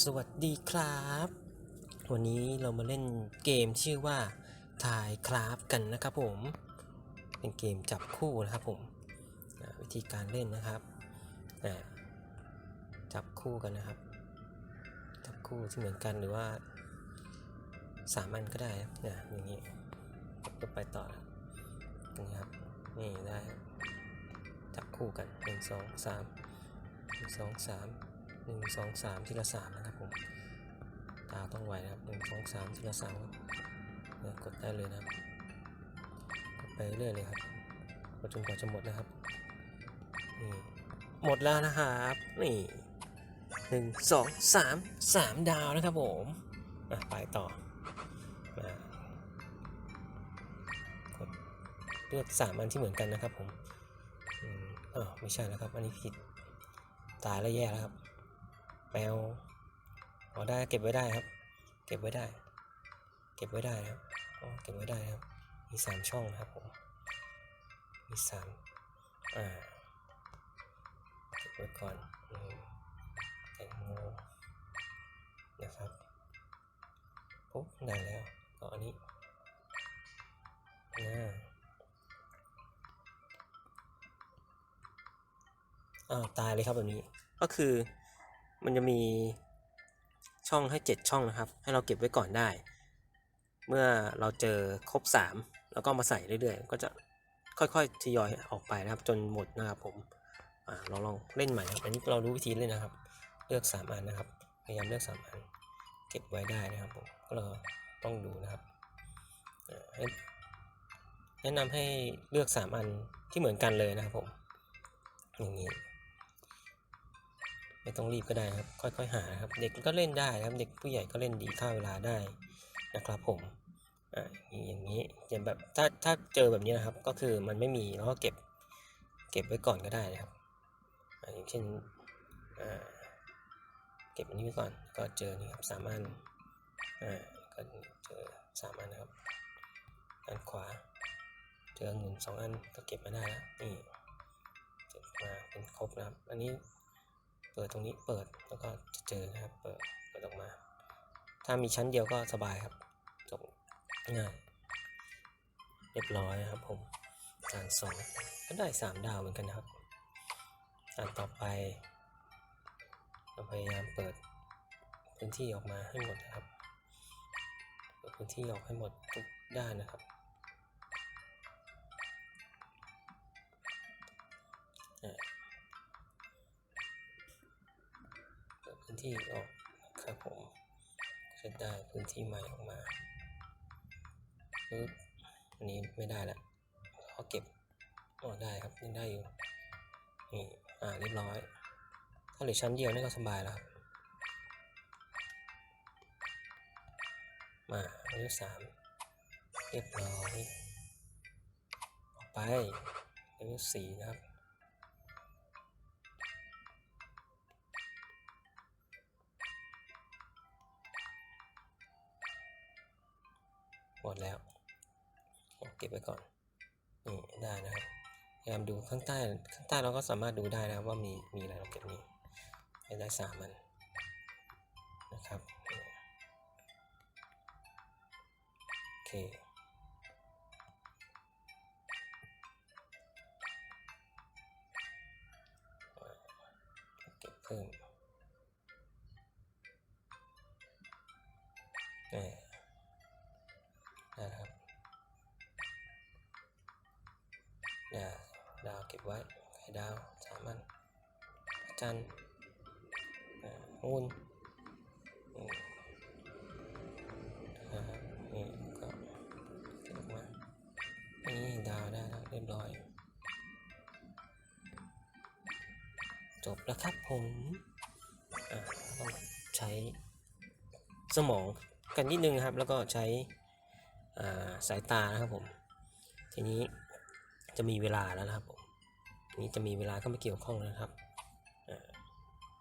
สวัสดีครับ วันนี้เรามาเล่นเกมชื่อว่าทายคราฟกันนะครับผม เป็นเกมจับคู่นะครับผมวิธีการเล่นนะครับ จับคู่กันนะครับ จับคู่ที่เหมือนกันหรือว่าสามอันก็ได้นี่ยอย่างนี้ก็ไปต่อตรงนี้ครับนี่ได้จับคู่กันหนึ่งสองสามหนึ่งสองสาม นึ่งสองสามทีละสามนะครับผมตาต้องไหวนะครับหนึ่งสองสามทีละสามครับเนี่ยกดได้เลยนะครับกดไปเรื่อยเลยครับกดจนกว่าจะหมดนะครับนี่หมดแล้วนะครับนี่หนึ่งสองสามสามดาวนะครับผมอะไปต่อมากดเลือกสามอันที่เหมือนกันนะครับผมอืมอ้าวไม่ใช่แล้วครับ อันนี้ผิดตายแล้วแย่แล้วครับ แมวอ๋อได้เก็บไว้ได้ครับ เก็บไว้ได้ เก็บไว้ได้นะครับเก็บไว้ได้ครับ มีสามช่องนะครับผมมีสามอ่าเก็บไว้ก่อนอแตงโมนะครับปุ๊บได้แล้วก็อันนี้อ่าอ้าวตายเลยครับแบบนี้ก็คือ มันจะมีช่องให้ 7 ช่องนะครับ ให้เราเก็บไว้ก่อนได้ เมื่อเราเจอครบ 3 แล้วก็มาใส่เรื่อยๆ ก็จะค่อยๆทยอยออกไปนะครับ จนหมดนะครับผมอลองลองเล่นใหม่นะครับอันนี้เรารู้วิธีเล่นนะครับ เลือก 3 อันนะครับ พยายามเลือก 3 อัน เก็บไว้ได้นะครับผม ก็เราต้องดูนะครับแนะนำให้เลือก 3 อันที่เหมือนกันเลยนะครับผม อย่างนี้ ไม่ต้องรีบก็ได้ครับ ค่อยๆ หาครับ เด็กก็เล่นได้ครับ เด็กผู้ใหญ่ก็เล่นดีฆ่าเวลาได้นะครับผมอ่าอย่างนี้อย่างแบบถ้าถ้าเจอแบบนี้นะครับ ก็คือมันไม่มีเราก็เก็บเก็บไว้ก่อนก็ได้นะครับอย่างเช่นอ่าเก็บอันนี้ไว้ก่อนก็เจอนี่ครับสามอันอ่าก็เจอสามอันนะครับด้านขวาเจอหนึ่งสองอันก็เก็บมาได้แล้วนี่เก็บมาเป็นครบนะครับ อันนี้ เปิดตรงนี้เปิดแล้วก็จะเจอนะครับ เปิดเปิดออกมา ถ้ามีชั้นเดียวก็สบายครับจบง่ายเรียบร้อยนะครับผมจานสองก็ได้สามดาวเหมือนกันนะครับจานต่อไป เราพยายามเปิดพื้นที่ออกมาให้หมดนะครับ เปิดพื้นที่ออกให้หมดทุกด้านนะครับ ที่ออกครับผมจะได้พื้นที่ใหม่ออกมาปึ๊บอันนี้ไม่ได้ละเขาเก็บอ๋อได้ครับยังได้อยู่นี่อ่าเรียบร้อยถ้าเหลือชั้นเดียวนี่ก็สบายแล้วครับมาอันที่สามเรียบร้อยออกไปอันที่สี่นะครับ ดแล้ว เก็บไว้ก่อน นี่ได้นะครับพยายามดูข้างใต้ข้างใต้เราก็สามารถดูได้นะครับว่ามีมีอะไรเราเก็บนี้ได้สามมันนะครับโอเค ไว้ไข่ดาวสามอันพระจันทร์งูนนี่ก็เก็บอกมานี่ดาวได้แล้วเรียบร้อย จบแล้วครับผมต้องใช้สมองกันนิดนึงนะครับ แล้วก็ใช้สายตานะครับผม ทีนี้จะมีเวลาแล้วนะครับผม นี้จะมีเวลาเข้ามาเกี่ยวข้องนะครับอ่า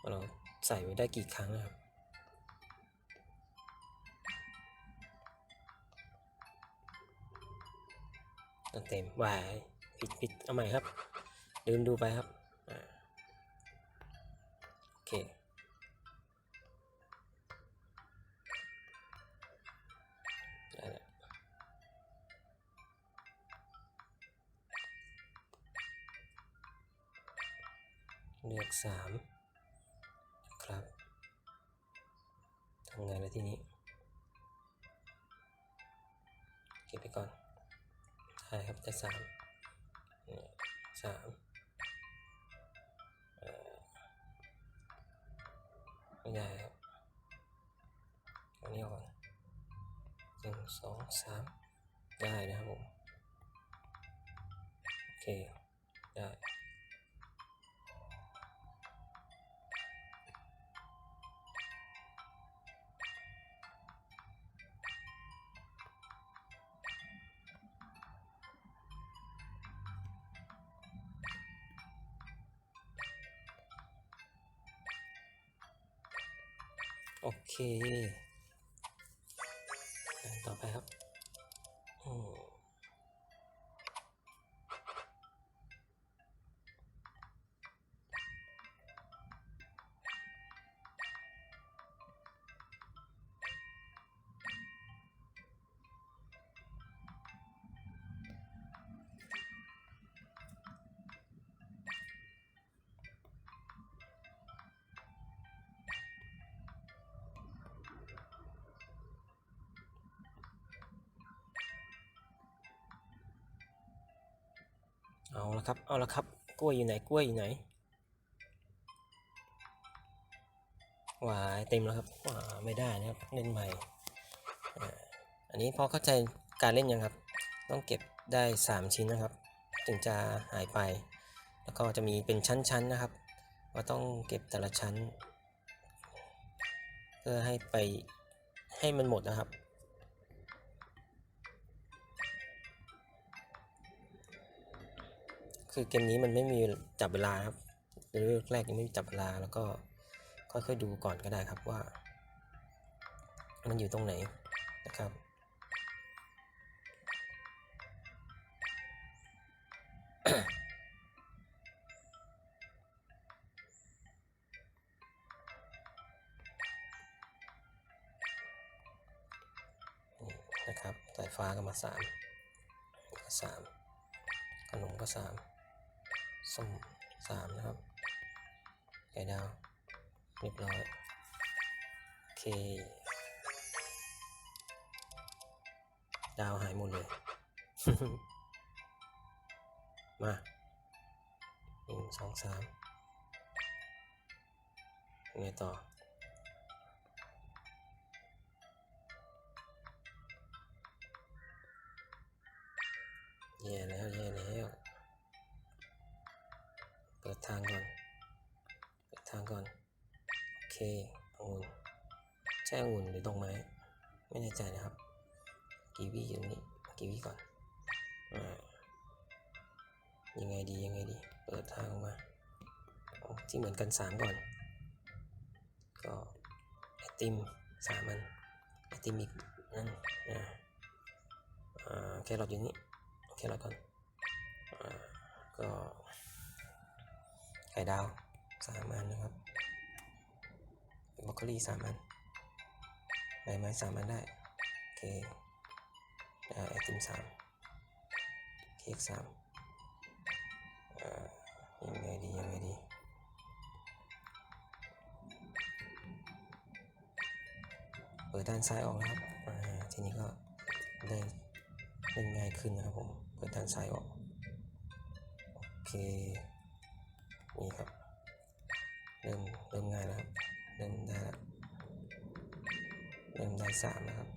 ว่าเราใส่ไว้ได้กี่ครั้งนะครับต้งเต็มวายผิดผิดเอาใหม่ครับลืมดูไปครับอ่าโอเค สามครับทำไงแล้วทีนี้ เก็บไปก่อนได้ครับได้สามเนี่ยสามอ่อไม่ได้ครับอันนี้ก่อนหนึ่งสองสามได้นะครับผม โอเค ได้ โอเเอาละครับ เอาละครับ กล้วยอยู่ไหน กล้วยอยู่ไหนหวายเต็มแล้วครับว้าไม่ได้นะครับ เล่นใหม่ อันนี้พอเข้าใจการเล่นยังครับ ต้องเก็บได้ 3 ชิ้นนะครับ ถึงจะหายไป แล้วก็จะมีเป็นชั้นๆนะครับว่าต้องเก็บแต่ละชั้น เพื่อให้ไปให้มันหมดนะครับ คือเกมนี้มันไม่มีจับเวลาครับเรื่องแรกยังไม่มีจับเวลาแล้วก็ค่อยๆดูก่อนก็ได้ครับว่า มันอยู่ตรงไหนนะครับนี่นะครับสายฟ้าก็มาสามก็สามขนมก็สาม ส้มสามนะครับไก่ดาวเรียบร้อย โอเค ดาวหายหมดเลย มาหนึ่งสองสามไงต่อแย่แล้วแย่แล้ว ทางก่อนเปิดทางก่อน โอเคองุ่นใช่องุ่นหรือดอกไม้ ไม่แน่ใจนะครับ กีวีอยู่นี่กีวีก่อนอายังไงดียังไงดี เปิดทางออกมาที่เหมือนกันสามก่อน ก็ไอติมสามอันไอติมอีกนั่นอ่าอ่าแครอทอยู่นี่แครอทก่อนอก็ ไข่ดาวสามอันนะครับบรอกโคลีสามอันใบไม้สามอันได้ โอเคได้ไอติมสามเค้กสามอ่ายังไงดียังไงดีเปิดด้านซ้ายออกนะครับอ่าทีนี้ก็ได้เล่นง่ายขึ้นนะครับผม เปิดด้านซ้ายออก โอเค นี่ครับ เริ่มเริ่มง่ายแล้วครับ เริ่มได้แล้วเริ่มได้สามแล้วครับ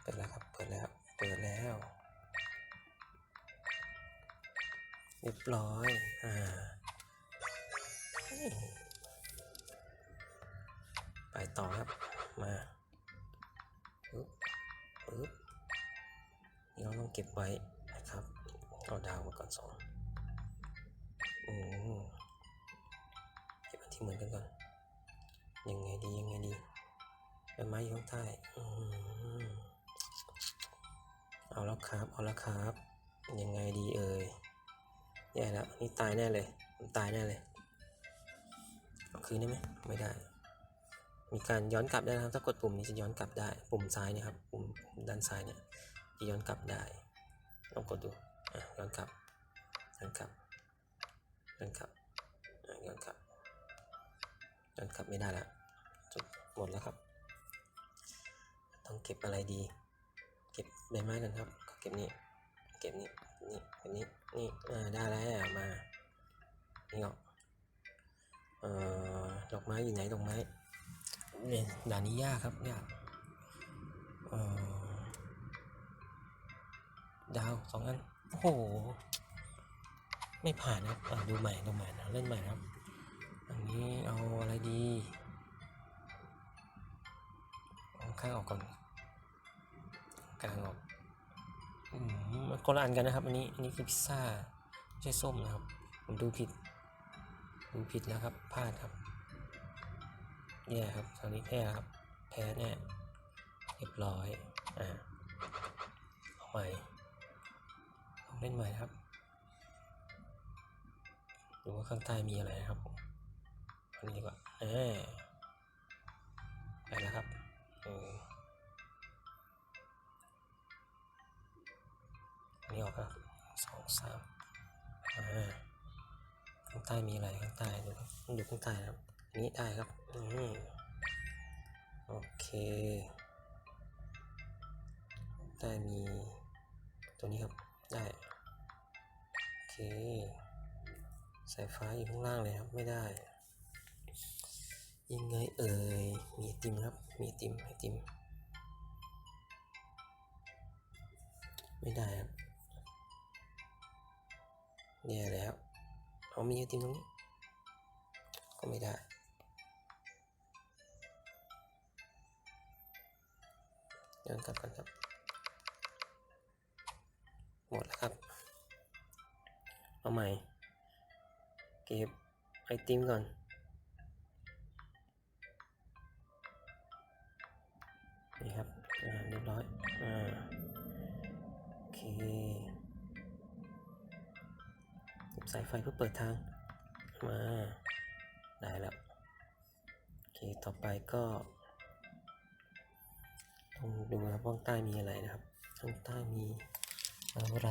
เปิดแล้วครับ เปิดแล้ว เปิดแล้วเรียบร้อย อ่า ไปต่อครับ มาปึ๊บปึ๊บ เราต้องเก็บไว้นะครับ เอาดาวมาก่อนสองอืมเก็บอันที่เหมือนกันก่อน ยังไงดียังไงดีใบไม้อยู่ข้างใต้เอาแล้วครับ เอาแล้วครับ ยังไงดีเอ่ยแย่แล้วนี่ตายแน่เลยตายแน่เลยเอาคืนได้ไหมไม่ได้ มีการย้อนกลับได้นะครับ ถ้ากดปุ่มนี้จะย้อนกลับได้ ปุ่มซ้ายนะครับ ปุ่มด้านซ้ายเนี่ย จะย้อนกลับได้ลองกดดูอะย้อนกลับย้อนกลับย้อนกลับย้อนกลับย้อนกลับไม่ได้ละจบหมดแล้วครับ ต้องเก็บอะไรดี เก็บใบไม้กันครับ เก็บนี่เก็บนี่นี่เก็บนี่นี่อ่าได้แล้วมานี่ออกเอ่อดอกไม้อยู่ไหนดอกไม้เนี่ยด่านนี้ยากครับยากเอ่อ ดาวสองอัน โอ้โห ไม่ผ่านนะครับดูใหม่ดูใหม่นะเล่นใหม่นะครับ อันนี้เอาอะไรดีข้างออกก่อน กลางออกอืมมันคนละอันกันนะครับ อันนี้ อันนี้คือพิซซ่าไม่ใช่ส้มนะครับ ผมดูผิด ดูผิดแล้วครับ พลาดครับแย่ครับตอนนี้แพ้ครับ แพ้แน่เรียบร้อย อ่าเอาใหม่ เล่นใหม่ครับดูว่าข้างใต้มีอะไรนะครับผมอันนี้ดีกว่าเออไปแล้วครับอืมอันนี้ออกครับสองสามอ่าข้างใต้มีอะไรข้างใต้ดูครับดูข้างใต้ครับอันนี้ได้ครับอืมโอเคข้างใต้มีตัวนี้ครับได้ สายฟ้าอยู่ข้างล่างเลยครับ ไม่ได้ ยังไงเอ่ย มีติมครับ มีติมไอติม ไม่ได้ครับแย่แล้วเอามีไอติมตรงนี้ ก็ไม่ได้ย้อนกลับกันครับ หมดแล้วครับ เอาใหม่ เก็บไอติมก่อน นี่ครับเรียบร้อยอ่าโอเคเก็บสายไฟเพื่อเปิดทาง มา ได้แล้ว โอเค ต่อไปก็ต้องดูนะครับว่าข้างใต้มีอะไรนะครับข้างใต้มีอะไร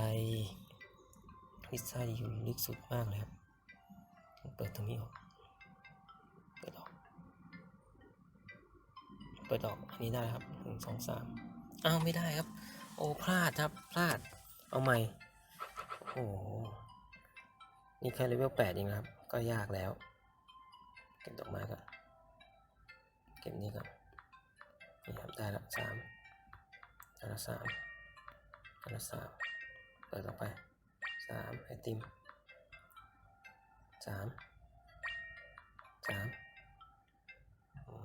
พิซซ่าอยู่ลึกสุดมากเลยครับ เปิดตรงนี้ออก เปิดออก เปิดออกอันนี้ได้ครับหนึ่งสองสามอ้าวไม่ได้ครับ โอ้พลาดครับพลาด เอาใหม่ โอ้นี่แค่เลเวลแปดเองครับ ก็ยากแล้ว เก็บดอกไม้ก่อน เก็บนี่ก่อนนี่ครับได้แล้วสามได้ล้วสามได้ล้วสามเปิดออกไป สามไอติมสามสามโอ้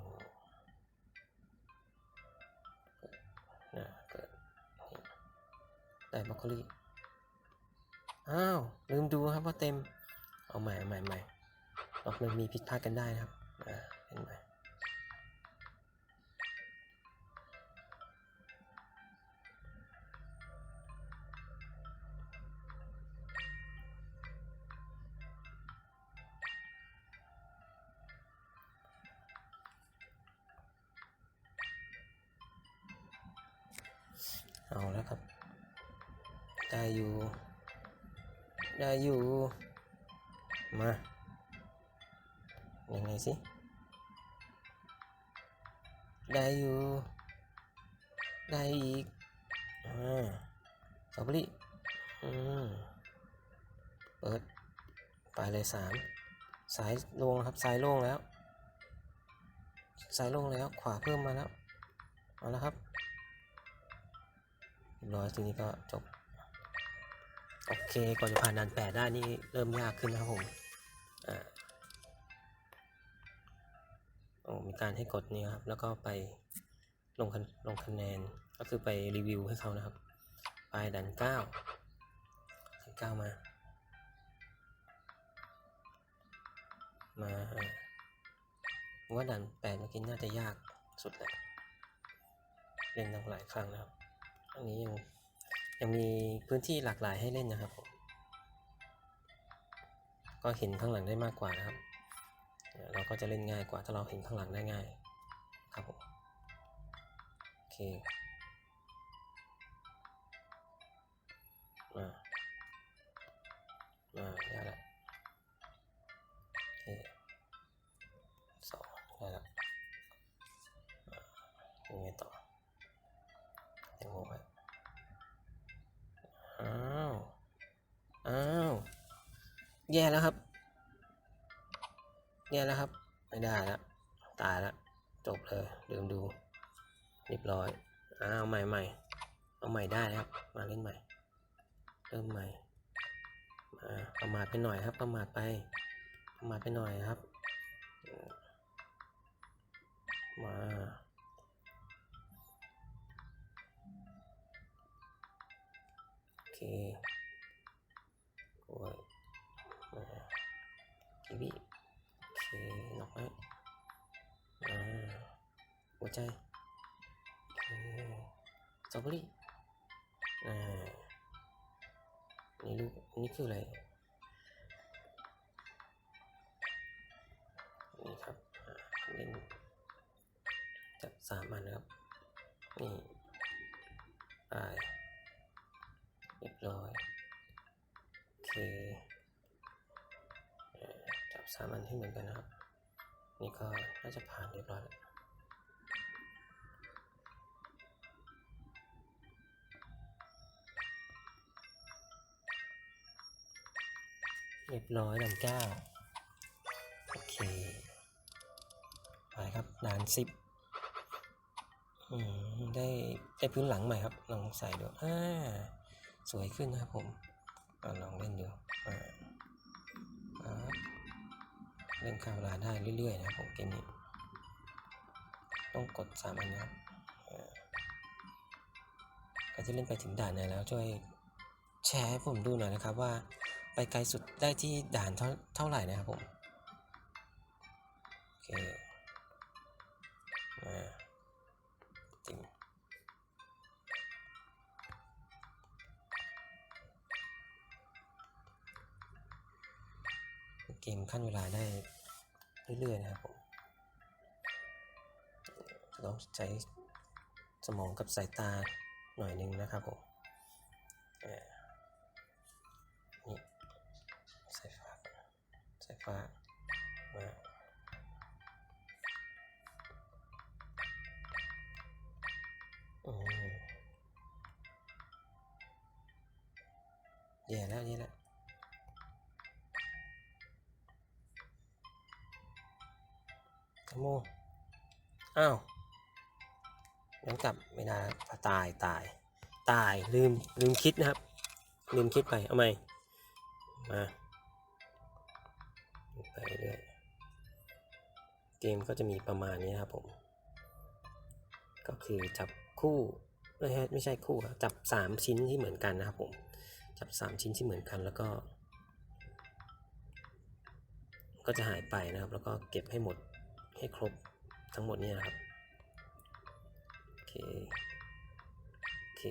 นะเปิดได้บรอกโคลีอ้าว ลืมดูครับว่าเต็ม เอาใหม่ใหม่ใหม่เรามันมีผิดพลาดกันได้นะครับ อ่าเป็นใหม่ เอาแล้วครับ ได้อยู่ ได้อยู่ มา ยังไงสิ ได้อยู่ ได้อีก อ่าสตรอเบอรี่อืมเปิด ไปเลยสามสายโล่งครับ สายโล่งแล้ว สายโล่งแล้ว ขวาเพิ่มมาแล้ว เอาแล้วครับ ร้อยทีนี้ก็จบ โอเคก่อนจะผ่านด่านแปดได้นี่เริ่มยากขึ้นนะครับผมอ่าโอ้มีการให้กดนี่ครับ แล้วก็ไปลงคะลงคะแนน ก็คือไปรีวิวให้เขานะครับ ไปด่านเก้าด่านเก้ามา มาว่าด่านแปดเมื่อกี้น่าจะยากสุดแหละเล่นตั้งหลายครั้งนะครับ อันนี้ยังยังมีพื้นที่หลากหลายให้เล่นนะครับผมก็เห็นข้างหลังได้มากกว่านะครับเอ่อเราก็จะเล่นง่ายกว่าถ้าเราเห็นข้างหลังได้ง่ายครับผมโอเค แย่แล้วครับ แย่แล้วครับ ไม่ได้แล้วตายแล้วจบเลยลืมดูเรียบร้อยอ้าวใหม่ใหม่เอาใหม่ได้ครับ มาเล่นใหม่ เริ่มใหม่มาประมาทไปหน่อยครับประมาทไปประมาทไปหน่อยครับ มาโอเคโอ้ย กีวีโอเคนอกไม้มาหัวใจโอเคสตรอเบอรี่อ่านี่ลูกนี่คืออะไรนี่ครับอ่าเล่นจับสามอันนะครับ นี่ไปเรียบร้อยโอเคอ่าจับ สามอันที่เหมือนกันนะครับ นี่ก็น่าจะผ่านเรียบร้อยแล้วเรียบร้อยด่านเก้าโอเคไปครับด่านสิบอืมได้ได้พื้นหลังใหม่ครับ ลองใส่ดูอ่าสวยขึ้นนะครับผมอลองเล่นดูอ่า เล่นข้าเวลาได้เรื่อยๆนะครับผมเกมนี้ ต้องกดสามอันนะครับใครจะเล่นไปถึงด่านไหนแล้วช่วยแชร์ให้ผมดูหน่อยนะครับว่าไปไกลสุดได้ที่ด่านเท่าเท่าไหร่นะครับผม โอเคมาจริงเกมขั้นเวลาได้ เรื่อยๆนะครับผมต้องใช้สมองกับสายตาหน่อยหนึงนะครับผมอ่านี่สายฟ้าสายฟ้ามาอืมแย่แล้วแย่แล้ว โมอ้าวงั้นกลับไม่ได้ตายตาย ตายลืมลืมคิดนะครับ ลืมคิดไปเอาใหมมาไปเรื่อยเกมก็จะมีประมาณนี้นะครับผม ก็คือจับคู่ไม่ใช่ไม่ใช่คู่ครับจับสามชิ้นที่เหมือนกันนะครับผม จับสามชิ้นที่เหมือนกันแล้วก็ ก็จะหายไปนะครับ แล้วก็เก็บให้หมด ให้ครบทั้งหมดนี้นะครับ โอเค โอเค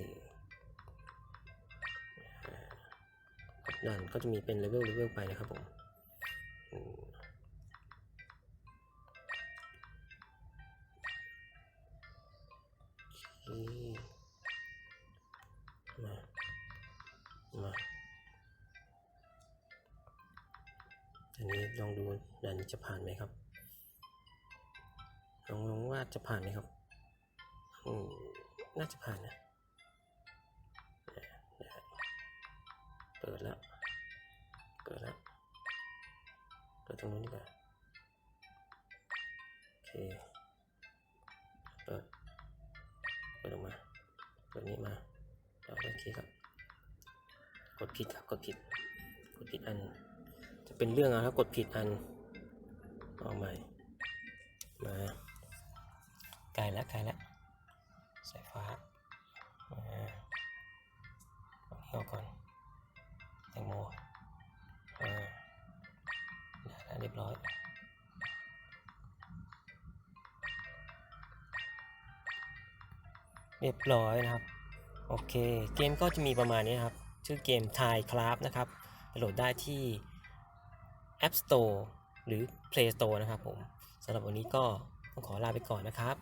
ด่านก็จะมีเป็นเลเวลเลเวลไปนะครับผมมโอเคมามาอันนี้ลองดูด่านจะผ่านไหมครับ ลองลองว่าจะผ่านไหมครับอืมน่าจะผ่านนะเปิดแล้ว เปิดแล้ว เปิดตรงนู้นดีกว่าโอเค เปิด เปิดออกมา เปิดนี้มาเอาโอเคครับ กดผิดครับ กดผิด กดผิดอัน จะเป็นเรื่องอะครับกดผิดอัน เอาใหม่ มา แล้วไกลแล้วสายฟ้ามาเอาก่อนแตงโมอ่าได้แล้วเรียบร้อยเรียบร้อยนะครับ โอเค เกมก็จะมีประมาณนี้นครับ ชื่อเกม Thai Craft นะครับโหลดได้ที่ App Store หรือ Play Store นะครับผมสำหรับวันนี้ก็ต้องขอลาไปก่อนนะครับ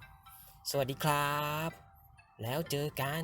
สวัสดีครับ แล้วเจอกัน